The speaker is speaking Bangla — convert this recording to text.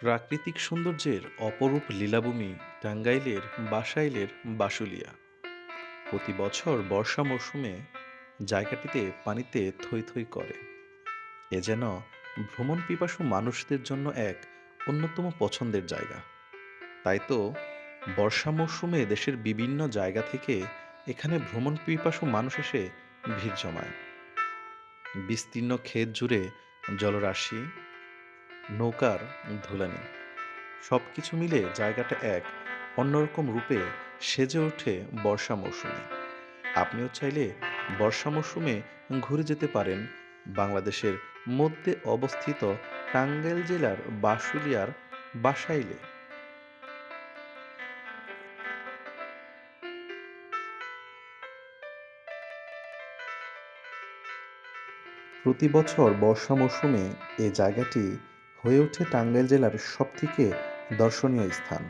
প্রাকৃতিক সৌন্দর্যের অপরূপ লীলাভূমি টাঙ্গাইলের বাসাইলের বাসুলিয়া। প্রতি বছর বর্ষা মৌসুমে জায়গাটিতে পানিতে থই থই করে। এ যেন ভ্রমণ পিপাসু মানুষদের জন্য এক অন্যতম পছন্দের জায়গা। তাই তো বর্ষা মৌসুমে দেশের বিভিন্ন জায়গা থেকে এখানে ভ্রমণ পিপাসু মানুষ এসে ভিড় জমায়। বিস্তীর্ণ ক্ষেত জুড়ে জলরাশি নৌকার ধুলানি সব কিছু মিলে জায়গাটা এক, অন্যরকম রূপে সেজে ওঠে বর্ষা মৌসুমে। আপনিও চাইলে বর্ষা মৌসুমে ঘুরে যেতে পারেন বাংলাদেশের মধ্যে অবস্থিত টাঙ্গাইল জেলার বাশুলিয়ার বাসাইলে। প্রতি বছর বর্ষা মৌসুমে এ জায়গাটি হয়ে ওঠে টাঙ্গাইল জেলার সবথেকে দর্শনীয় স্থান।